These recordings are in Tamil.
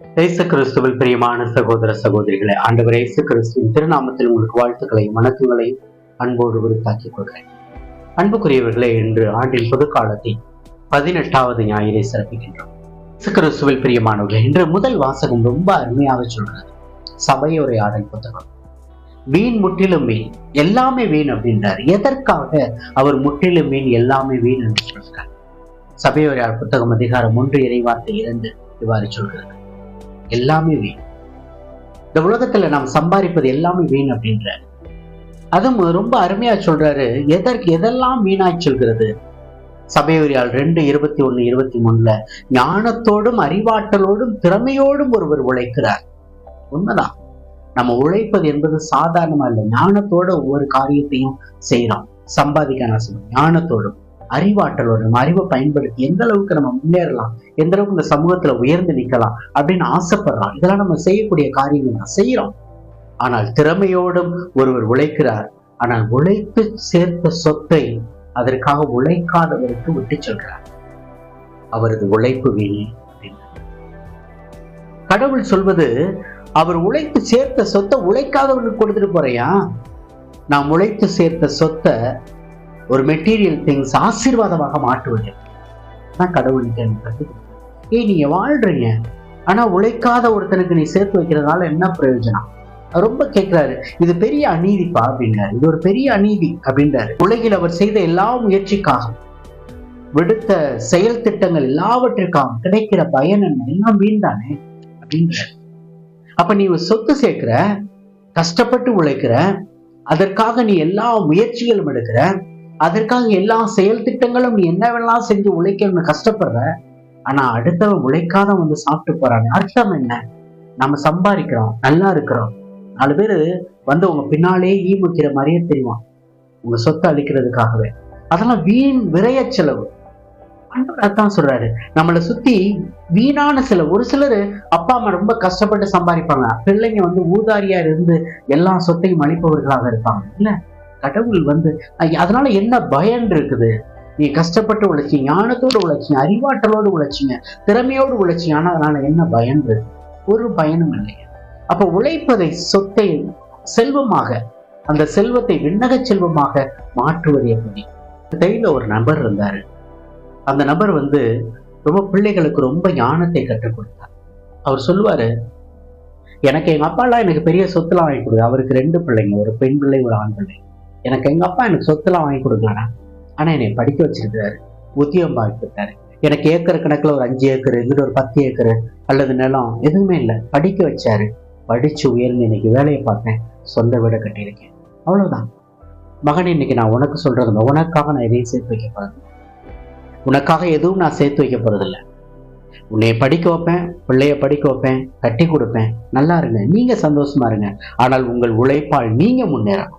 இயேசு கிறிஸ்துவில் பிரியமான சகோதர சகோதரிகளை ஆண்டவர் இயேசு கிறிஸ்துவின் திருநாமத்தில் உங்களுக்கு வாழ்த்துக்களையும் வணக்கங்களையும் அன்போடு உரித்தாக்கிக் கொள்கிறேன். அன்புக்குரியவர்களே இன்று ஆண்டின் பொதுக்காலத்தை பதினெட்டாவது ஞாயிறை சிறப்பிக்கின்றோம். இயேசு கிறிஸ்துவில் பிரியமானவர்களே இன்று முதல் வாசகம் ரொம்ப அருமையாக சொல்றது சபையுரையாடல் புத்தகம். வீண் முற்றிலும் வீண் எல்லாமே வீண் அப்படின்றார். எதற்காக அவர் முற்றிலும் வீண் எல்லாமே வீண் என்று சொல்கிறார்? சபையுரையாடல் புத்தகம் அதிகாரம் ஒன்று இறைவார்த்தை இரண்டு இவ்வாறு சொல்கிறது. எல்லாமே வீண். இந்த உலகத்துல நாம் சம்பாதிப்பது எல்லாமே வீண் அப்படின்ற அதுவும் ரொம்ப அருமையா சொல்றாரு எதற்கு எதெல்லாம் வீணாய் சொல்கிறது? சபையுரியால் ரெண்டு இருபத்தி ஒண்ணு இருபத்தி மூணுல ஞானத்தோடும் அறிவாற்றலோடும் திறமையோடும் ஒருவர் உழைக்கிறார். உண்மைதான். நம்ம உழைப்பது என்பது சாதாரணமா இல்லை ஞானத்தோட ஒவ்வொரு காரியத்தையும் செய்யறோம் சம்பாதிக்க நான் சொல்லுவேன் ஞானத்தோடும். அறிவாற்றலோட நம்ம அறிவை பயன்படுத்தி எந்த அளவுக்கு நம்ம முன்னேறலாம் எந்த அளவுக்கு இந்த சமூகத்துல உயர்ந்து நிக்கலாம் அப்படின்னு ஆசைப்படுறோம். இதெல்லாம் நம்ம செய்யக்கூடிய காரியங்கள் தான் செய்யறோம். ஆனால் திறமையோடும் ஒருவர் உழைக்கிறார். ஆனால் உழைத்து சேர்த்த சொத்தை அதற்காக உழைக்காதவருக்கு விட்டு சொல்கிறார். அவரது உழைப்பு வீணே. கடவுள் சொல்வது அவர் உழைத்து சேர்த்த சொத்தை உழைக்காதவனுக்கு கொடுத்துட்டு போறையா? நாம் உழைத்து சேர்த்த சொத்தை ஒரு மெட்டீரியல் திங்ஸ் ஆசீர்வாதமாக மாற்றுவது நான் கடவுள்கிட்ட எனக்கு ஏய் நீங்க வாழ்றீங்க. ஆனா உழைக்காத ஒருத்தனுக்கு நீ சேர்த்து வைக்கிறதுனால என்ன பிரயோஜனம்? ரொம்ப கேட்கிறாரு இது பெரிய அநீதிப்பா அப்படின்றாரு இது ஒரு பெரிய அநீதி அப்படின்றாரு. உலகில் அவர் செய்த எல்லா முயற்சிக்காகவும் விடுத்த செயல் திட்டங்கள் எல்லாவற்றிற்காகவும் கிடைக்கிற பயன் என்ன? எல்லாம் வீண்தானே? அப்படின்றாரு. அப்ப நீ சொத்து சேர்க்கிற கஷ்டப்பட்டு உழைக்கிற அதற்காக நீ எல்லா முயற்சிகளும் எடுக்கிற அதற்காக எல்லா செயல் திட்டங்களும் நீ என்ன வேணாலும் செஞ்சு உழைக்கணும்னு கஷ்டப்படுற? ஆனா அடுத்தவன் உழைக்காத வந்து சாப்பிட்டு போறாங்க அர்த்தம் என்ன? நம்ம சம்பாதிக்கிறோம் நல்லா இருக்கிறோம். நாலு பேர் வந்து உங்க பின்னாலே ஈ முக்கிற மாதிரியே தெரியும்? உங்க சொத்தை அழிக்கிறதுக்காகவே. அதெல்லாம் வீண் விரைய செலவு. அதான் சொல்றாரு. நம்மளை சுத்தி வீணான சில ஒரு சிலர் அப்பா அம்மா ரொம்ப கஷ்டப்பட்டு சம்பாதிப்பாங்க. பிள்ளைங்க வந்து ஊதாரியா இருந்து எல்லா சொத்தையும் அழிப்பவர்களாக இருப்பாங்க. இல்ல? கடவுள் வந்து அதனால என்ன பயன் இருக்குது? நீ கஷ்டப்பட்டு உழைச்சிங்க ஞானத்தோடு உழைச்சிங்க அறிவாற்றலோடு உழைச்சிங்க திறமையோடு உழைச்சிங்க ஆனால் அதனால என்ன பயன் இருக்கு? ஒரு பயனும் இல்லை. அப்ப உழைப்பதை சொத்தை செல்வமாக அந்த செல்வத்தை விண்ணக செல்வமாக மாற்றுவது எப்படி? கையில் ஒரு நபர் இருந்தாரு. அந்த நபர் வந்து ரொம்ப பிள்ளைகளுக்கு ரொம்ப ஞானத்தை கற்றுக் கொடுத்தார். அவர் சொல்லுவாரு எனக்கு எங்கள் அப்பாலாம் எனக்கு பெரிய சொத்துலாம் வாங்கி கொடுங்க அவருக்கு ரெண்டு பிள்ளைங்க ஒரு பெண் பிள்ளை ஒரு ஆண் பிள்ளை. எனக்கு எங்க அப்பா எனக்கு சொத்துலாம் வாங்கி கொடுங்கடா ஆனா என்னை படிக்க வச்சிருக்கிறாரு. உத்தியோகம் பார்த்துருக்காரு எனக்கு ஏக்கர் கணக்குல ஒரு அஞ்சு ஏக்கர் எங்கிட்ட ஒரு பத்து ஏக்கர் அல்லது நிலம் எதுவுமே இல்லை. படிக்க வச்சாரு. படிச்சு உயர்ந்து இன்னைக்கு வேலையை பார்த்தேன். சொந்த வீடை கட்டியிருக்கேன். அவ்வளவுதான். மகன் இன்னைக்கு நான் உனக்கு சொல்றது உனக்காக நான் எதையும் சேர்த்து வைக்க போறது உனக்காக எதுவும் நான் சேர்த்து வைக்க போறதில்ல உன்னை படிக்க வைப்பேன். பிள்ளைய படிக்க வைப்பேன். கட்டி கொடுப்பேன். நல்லா இருங்க. நீங்க சந்தோஷமா இருங்க. ஆனால் உங்கள் உழைப்பால் நீங்க முன்னேறணும்.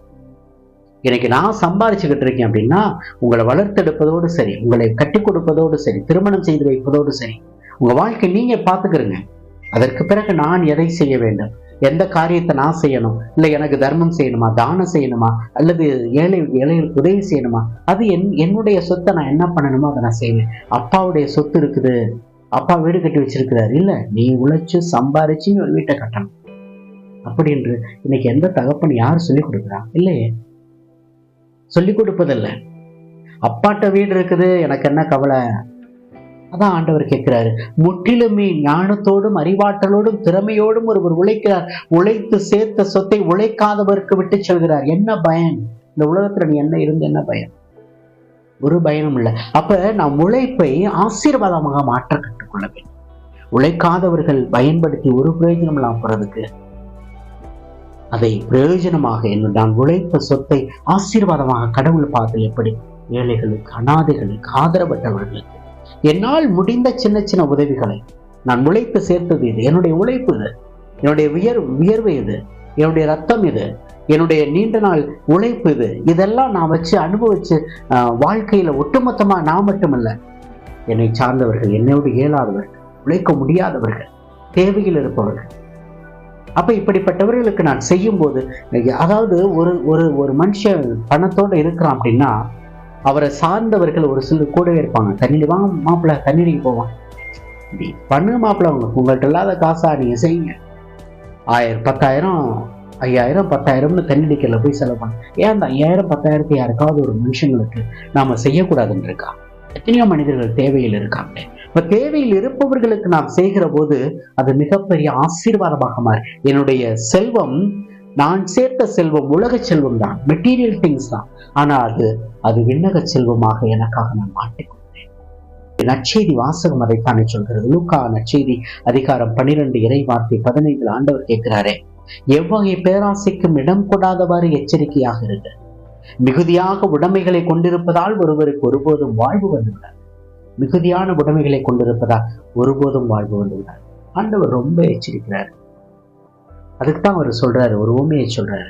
இன்னைக்கு நான் சம்பாரிச்சுக்கிட்டு இருக்கேன் அப்படின்னா உங்களை வளர்த்தெடுப்பதோடு சரி உங்களை கட்டி கொடுப்பதோடு சரி திருமணம் செய்து வைப்பதோடு சரி உங்க வாழ்க்கை நீங்க பார்த்துக்கிறங்க. அதற்கு பிறகு நான் எதை செய்ய வேண்டும்? எந்த காரியத்தை நான் செய்யணும்? இல்லை எனக்கு தர்மம் செய்யணுமா? தானம் செய்யணுமா? அல்லது ஏழை ஏழைகளுக்கு உதவி செய்யணுமா? அது என் என்னுடைய சொத்தை நான் என்ன பண்ணணுமோ அதை நான் செய்வேன். அப்பாவுடைய சொத்து இருக்குது. அப்பா வீடு கட்டி வச்சிருக்கிறாரு. இல்ல நீ உழைச்சு சம்பாரிச்சு ஒரு வீட்டை கட்டணும். அப்படி என்று இன்னைக்கு எந்த தகப்பன் யார் சொல்லி கொடுக்குறா இல்லையே. சொல்லி கொடுப்பதில்ல. அப்பாட்ட வீடு இருக்குது எனக்கு என்ன கவலை? அதான் ஆண்டவர் கேட்கிறாரு. முற்றிலுமே ஞானத்தோடும் அறிவாற்றலோடும் திறமையோடும் ஒருவர் உழைக்கிறார். உழைத்து சேர்த்த சொத்தை உழைக்காதவருக்கு விட்டு செல்கிறார். என்ன பயன்? இந்த உலகத்துல நீ என்ன இருந்து என்ன பயன்? ஒரு பயனும் இல்லை. அப்ப நாம் உழைப்பை ஆசீர்வாதமாக மாற்ற கற்றுக்கொள்ள வேண்டும். உழைக்காதவர்கள் பயன்படுத்தி ஒரு பிரயோஜனம் இல்லாம போறதுக்கு அதை பிரயோஜனமாக என்று நான் உழைத்த சொத்தை ஆசீர்வாதமாக கடவுள் பார்த்து எப்படி? ஏழைகளுக்கு அனாதைகளுக்கு ஆதரவற்றவர்களுக்கு. என்னால் முடிந்த சின்ன சின்ன உதவிகளை நான் உழைத்து சேர்த்தது இது. என்னுடைய உழைப்பு இது. என்னுடைய உயர் உயர்வு இது. என்னுடைய ரத்தம் இது. என்னுடைய நீண்ட நாள் உழைப்பு இது. இதெல்லாம் நான் வச்சு அனுபவிச்சு வாழ்க்கையில் வாழ்க்கையில ஒட்டுமொத்தமா நான் மட்டுமல்ல என்னை சார்ந்தவர்கள் என்னோடு இயலாதவர்கள் உழைக்க முடியாதவர்கள் தேவையில் இருப்பவர்கள். அப்ப இப்படிப்பட்டவர்களுக்கு நான் செய்யும் போது அதாவது ஒரு ஒரு ஒரு மனுஷன் பணத்தோட இருக்கிறான் அப்படின்னா அவரை சார்ந்தவர்கள் ஒரு சிலர் கூடவே இருப்பாங்க. தண்ணி வா மாப்பிள்ள தண்ணிக்கு போவான். நீ பண்ணு மாப்பிள்ள உங்களுக்கு உங்கள்கிட்ட இல்லாத காசா நீங்க செய்யுங்க. ஆயிரம் பத்தாயிரம் ஐயாயிரம் பத்தாயிரம்னு தண்ணடிக்கல போய் செலவு பண்ண. ஏன் அந்த ஐயாயிரம் பத்தாயிரத்தை யாருக்காவது ஒரு மனுஷங்களுக்கு நாம செய்யக்கூடாதுன்னு இருக்கா? எத்தனையோ மனிதர்கள் தேவையில் இருக்காங்க இப்ப தேவையில் இருப்பவர்களுக்கு நாம் செய்கிற போது அது மிகப்பெரிய ஆசீர்வாதமாக மாறி என்னுடைய செல்வம் நான் சேர்த்த செல்வம் உலக செல்வம் தான் மெட்டீரியல் திங்ஸ் தான். ஆனா அது அது விண்ணக செல்வமாக எனக்காக நான் மாட்டிக்கொண்டேன். நற்செய்தி வாசகம் அதைத்தானே சொல்கிறது. லூக்கா நற்செய்தி அதிகாரம் பன்னிரெண்டு இறை வார்த்தை பதினைந்து ஆண்டவர் கேட்கிறாரே எவ்வகை பேராசைக்கும் இடம் கொடாதவாறு எச்சரிக்கையாக இருங்க மிகுதியாக உடைமைகளை கொண்டிருப்பதால் ஒருவருக்கு ஒருபோதும் வாழ்வு வந்துவிடாது. மிகுதியான உடைமைகளை கொண்டிருப்பதால் ஒருபோதும் வாழ்வு வந்துள்ளார் ஆண்டவர் ரொம்ப எச்சரிக்கிறார். அதுக்கு தான் அவர் சொல்றாரு ஒரு உண்மையை சொல்றாரு.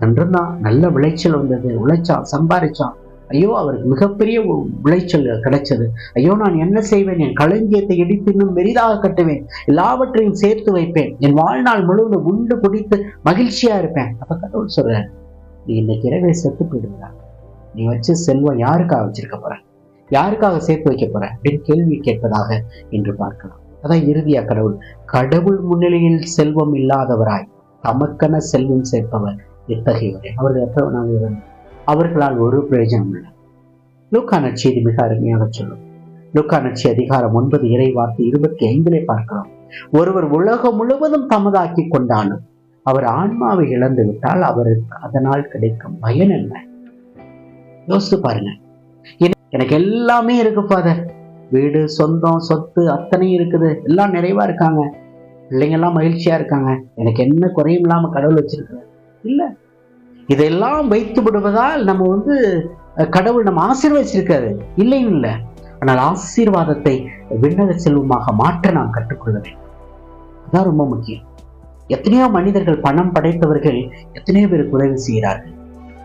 நன்றுதான் நல்ல விளைச்சல் வந்தது உழைச்சான் சம்பாரிச்சான். ஐயோ அவருக்கு மிகப்பெரிய விளைச்சல் கிடைச்சது. ஐயோ நான் என்ன செய்வேன்? என் களஞ்சியத்தை இடித்து இன்னும் பெரிதாக கட்டுவேன். எல்லாவற்றையும் சேர்த்து வைப்பேன். என் வாழ்நாள் முழுவதும் உண்டு குடித்து மகிழ்ச்சியா இருப்பேன். அப்ப கடவுள் சொல்றாரு நீ இன்னைக்கு இரவே செத்து போயிடுவா நீ வச்சு செல்வம் யாருக்காக வச்சிருக்க போற? யாருக்காக சேர்த்து வைக்க போற அப்படின்னு கேள்வி கேட்பதாக என்று பார்க்கலாம். அதான் இறுதியா கடவுள் கடவுள் முன்னிலையில் செல்வம் இல்லாதவராய் தமக்கென செல்வம் சேர்ப்பவர் இத்தகையவரே. அவர்கள் எப்ப அவர்களால் ஒரு பிரயோஜனம் இல்லை. லூக்கா இது மிக அருமையாக சொல்லும். லூக்கா நட்சி அதிகாரம் ஒன்பது இறை வார்த்தை இருபத்தி ஐந்திலே பார்க்கலாம். ஒருவர் உலகம் முழுவதும் தமதாக்கி கொண்டாலும் அவர் ஆன்மாவை இழந்து விட்டால் அவருக்கு அதனால் கிடைக்கும் பயன் என்ன? யோசித்து பாருங்க. எனக்கு எல்லாமே இருக்கு ஃபாதர் வீடு சொந்தம் சொத்து அத்தனையும் இருக்குது. எல்லாம் நிறைவா இருக்காங்க. பிள்ளைங்க எல்லாம் மகிழ்ச்சியா இருக்காங்க. எனக்கு என்ன குறையும் இல்லாம கடவுள் வச்சிருக்காரு இல்ல. இதெல்லாம் வைத்து விடுவதால் நம்ம வந்து கடவுள் நம்ம ஆசீர்வதிச்சிருக்காரு இல்லைன்னு இல்லை. ஆனால் ஆசீர்வாதத்தை விண்ணக செல்வமாக மாற்ற நாம் கற்றுக்கொள்ள வேண்டும். அதான் ரொம்ப முக்கியம். எத்தனையோ மனிதர்கள் பணம் படைத்தவர்கள் எத்தனையோ பேருக்கு உதவி செய்கிறார்கள்.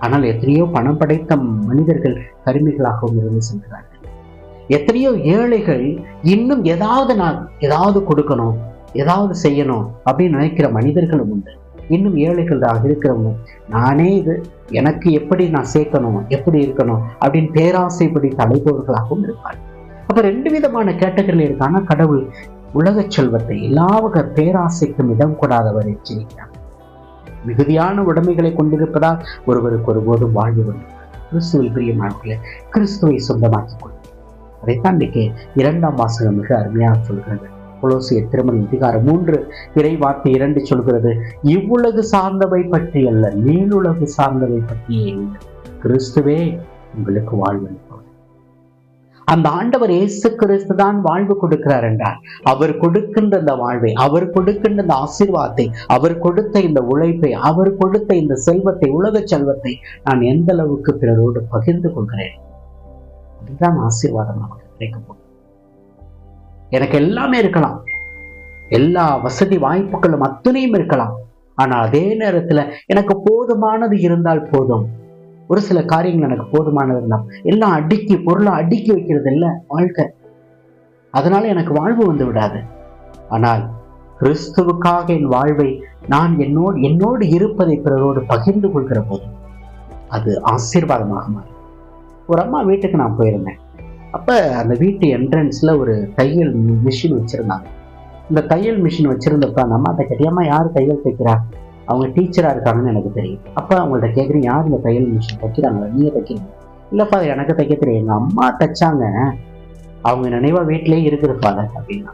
ஆனால் எத்தனையோ பணம் படைத்த மனிதர்கள் கருமிகளாகவும் இருந்து சென்றார்கள். எத்தனையோ ஏழைகள் இன்னும் ஏதாவது நான் ஏதாவது கொடுக்கணும் ஏதாவது செய்யணும் அப்படின்னு நினைக்கிற மனிதர்களும் உண்டு. இன்னும் ஏழைகளாக இருக்கிறவங்க நானே இது எனக்கு எப்படி நான் சேர்க்கணும் எப்படி இருக்கணும் அப்படின்னு பேராசைப்படி தலைப்பவர்களாகவும் இருப்பார்கள். அப்போ ரெண்டு விதமான கேட்டகரியில் இருக்கான கடவுள் உலக செல்வத்தை. எல்லாவக பேராசைக்கும் இடம் கூடாதவரை எச்சரிக்கிறார். மிகுதியான உடைமைகளை கொண்டிருப்பதால் ஒருவருக்கு ஒருபோதும் வாழ்வு வேண்டும் கிறிஸ்துவில் பிரியமானவர்களே கிறிஸ்துவை சொந்தமாக்கிக் கொள்ளும் அதைத்தான் இன்றைக்கு இரண்டாம் வாசகம் மிக அருமையாக சொல்கிறது. புலோசிய திருமண அதிகாரம் மூன்று இறை வார்த்தை இரண்டு சொல்கிறது இவ்வுலகு சார்ந்தவை பற்றி அல்ல நீளுலகு சார்ந்தவை பற்றியே. கிறிஸ்துவே உங்களுக்கு வாழ்வு அந்த ஆண்டவர் இயேசு கிறிஸ்து தான் வாழ்வு கொடுக்கிறார் என்றார். அவர் கொடுக்கின்ற இந்த வாழ்வை அவர் கொடுக்கின்ற இந்த ஆசீர்வாதத்தை அவர் கொடுத்த இந்த உழைப்பை அவர் கொடுத்த இந்த செல்வத்தை உலக செல்வத்தை நான் எந்த அளவுக்கு பிறரோடு பகிர்ந்து கொள்கிறேன்? அதுதான் ஆசீர்வாதம் நமக்கு கிடைக்கும் எனக்கு எல்லாமே இருக்கலாம். எல்லா வசதி வாய்ப்புகளும் அத்தனையும் இருக்கலாம். ஆனா அதே நேரத்துல எனக்கு போதுமானது இருந்தால் போதும். ஒரு சில காரியங்கள் எனக்கு போதுமானது தான் எல்லாம் அடுக்கி பொருளை அடுக்கி வைக்கிறது இல்லை வாழ்க்கை. அதனால எனக்கு வாழ்வு வந்து விடாது. ஆனால் கிறிஸ்துவுக்காக என் வாழ்வை நான் என்னோடு என்னோடு இருப்பதை பிறரோடு பகிர்ந்து கொள்கிற போது அது ஆசீர்வாதமாக மாறும். ஒரு அம்மா வீட்டுக்கு நான் போயிருந்தேன். அப்போ அந்த வீட்டு என்ட்ரன்ஸில் ஒரு தையல் மிஷின் வச்சுருந்தாங்க. இந்த தையல் மிஷின் வச்சுருந்தப்ப அந்த அம்மா அதை கேட்டியம்மா யார் தையல் தைக்கிறா? அவங்க டீச்சராக இருக்காங்கன்னு எனக்கு தெரியும். அப்போ அவங்கள்ட்ட கேட்குறேன் யார் இந்த தையல் மிஷின் தைக்கிறாங்க நீங்கள் தைக்கிறீங்க இல்லைப்பா எனக்கு தைக்க தெரியும் எங்கள் அம்மா தைச்சாங்க. அவங்க நினைவா வீட்டிலேயே இருக்கிறப்பாங்க அப்படின்னா.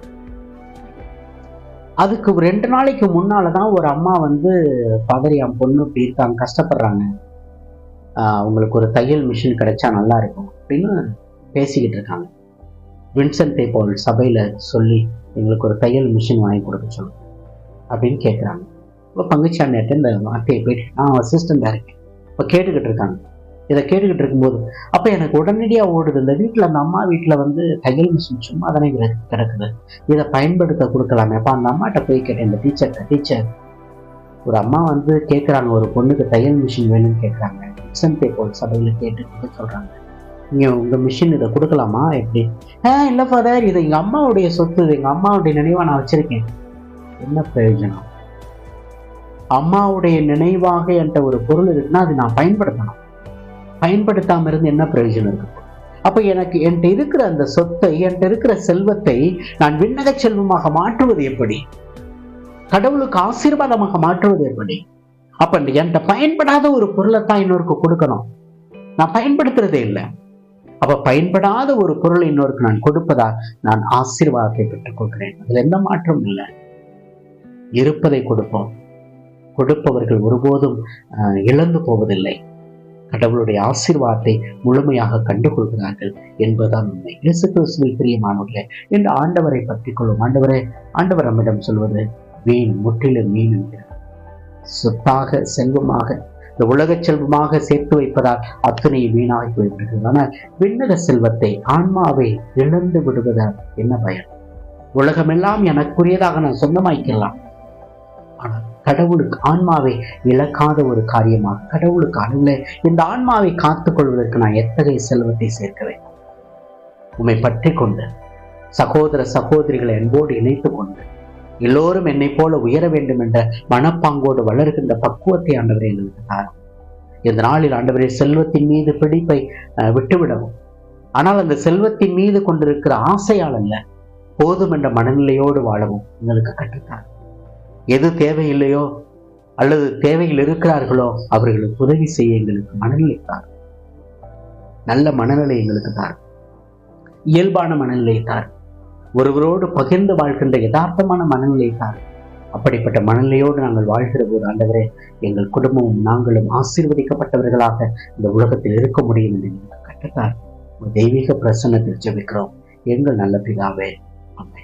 அதுக்கு ரெண்டு நாளைக்கு முன்னால் தான் ஒரு அம்மா வந்து பதறி என் பொண்ணு இப்படி இருக்காங்க கஷ்டப்படுறாங்க. அவங்களுக்கு ஒரு தையல் மிஷின் கிடைச்சா நல்லா இருக்கும். அப்படின்னு பேசிக்கிட்டு இருக்காங்க. வின்சென்ட் போல் சபையில் சொல்லி எங்களுக்கு ஒரு தையல் மிஷின் வாங்கி கொடுக்க சொல்லுங்க அப்படின்னு கேட்குறாங்க இப்போ பங்குச்சாண்டியாட்ட இந்த வார்த்தையை போயிட்டு நான் அசிஸ்டண்டாக இருக்கேன். இப்போ கேட்டுக்கிட்டு இருக்காங்க. இதை கேட்டுக்கிட்டு இருக்கும்போது அப்போ எனக்கு உடனடியாக ஓடுது. இந்த வீட்டில் அந்த அம்மா வீட்டில் வந்து தையல் மிஷின் சும்மா தானே கிடக்குது. இதை பயன்படுத்த கொடுக்கலாமே. அப்போ அந்த அம்மாட்ட போய் கேட்டேன். இந்த டீச்சர்கிட்ட டீச்சர் ஒரு அம்மா வந்து கேட்குறாங்க ஒரு பொண்ணுக்கு தையல் மிஷின் வேணும்னு கேட்குறாங்க வின்சென்ட் போல் சபையில் கேட்டு சொல்கிறாங்க நீங்கள் உங்கள் மிஷின் இதை கொடுக்கலாமா? எப்படி? ஆ இல்லை ஃபாதர் இது எங்கள் அம்மாவுடைய சொத்து. இது எங்கள் அம்மாவுடைய நினைவாக நான் வச்சுருக்கேன். என்ன பிரயோஜனம்? அம்மாவுடைய நினைவாக என்ற ஒரு பொருள் இருக்குன்னா அது நான் பயன்படுத்தணும். பயன்படுத்தாம இருந்து என்ன பிரயோஜனம் இருக்கு? அப்ப எனக்கு என்கிட்ட இருக்கிற அந்த சொத்தை என்கிட்ட இருக்கிற செல்வத்தை நான் விண்ணக செல்வமாக மாற்றுவது எப்படி? கடவுளுக்கு ஆசீர்வாதமாக மாற்றுவது எப்படி? அப்ப என்கிட்ட பயன்படாத ஒரு பொருளை தான் இன்னொருக்கு கொடுக்கணும். நான் பயன்படுத்துறதே இல்லை. அப்ப பயன்படாத ஒரு பொருளை இன்னொருக்கு நான் கொடுப்பதா நான் ஆசீர்வாதத்தை பெற்றுக் கொள்கிறேன் அதுல எந்த மாற்றமும் இல்லை. இருப்பதை கொடுப்போம். கொடுப்பவர்கள் ஒருபோதும் இழந்து போவதில்லை. கடவுளுடைய ஆசீர்வாதத்தை முழுமையாக கண்டுகொள்கிறார்கள் என்பதுதான் உண்மை. இயேசு கிறிஸ்துவில் பிரியமானவர்களே இந்த ஆண்டவரை பற்றி கொள்ளும் ஆண்டவரே ஆண்டவர் நம்மிடம் சொல்வது வீண் முற்றிலும் வீண் என்கிறார். சொத்தாக செல்வமாக இந்த உலக செல்வமாக சேர்த்து வைப்பதால் அத்தனை வீணாகி போய்விடுகிறது. ஆனால் விண்ணக செல்வத்தை ஆன்மாவை இழந்து விடுவதால் என்ன பயன்? உலகமெல்லாம் எனக்குரியதாக நான் சொந்தமாக்கலாம் ஆனால் கடவுளுக்கு ஆன்மாவை இழக்காத ஒரு காரியமாக கடவுளுக்கு அணுகுல இந்த ஆன்மாவை காத்துக் கொள்வதற்கு நான் எத்தகைய செல்வத்தை சேர்க்க வேண்டும்? உண்மை பற்றி கொண்டு சகோதர சகோதரிகளை அன்போடு இணைத்துக் கொண்டு எல்லோரும் என்னை போல உயர வேண்டும் என்ற மனப்பாங்கோடு வளர்கின்ற பக்குவத்தை ஆண்டவரே எங்களுக்கு தாரும். இந்த நாளில் ஆண்டவரே செல்வத்தின் மீது பிடிப்பை விட்டுவிடவும். ஆனால் அந்த செல்வத்தின் மீது கொண்டிருக்கிற ஆசையால் அல்ல போதும் என்ற மனநிலையோடு வாழவும் எங்களுக்கு கற்றுத்தார் எது தேவையில்லையோ அல்லது தேவையில் இருக்கிறார்களோ அவர்களுக்கு உதவி செய்ய எங்களுக்கு மனநிலை தார் நல்ல மனநிலை எங்களுக்கு தார் இயல்பான மனநிலை தார் ஒருவரோடு பகிர்ந்து வாழ்கின்ற யதார்த்தமான மனநிலை தார் அப்படிப்பட்ட மனநிலையோடு நாங்கள் வாழ்கிற போது ஆண்டவரே எங்கள் குடும்பமும் நாங்களும் ஆசீர்வதிக்கப்பட்டவர்களாக இந்த உலகத்தில் இருக்க முடியும் என்று எங்களுக்கு தெய்வீக பிரசன்னத்தில் ஜெபிக்கிறோம். எங்கள் நல்ல பிதாவே. அம்மே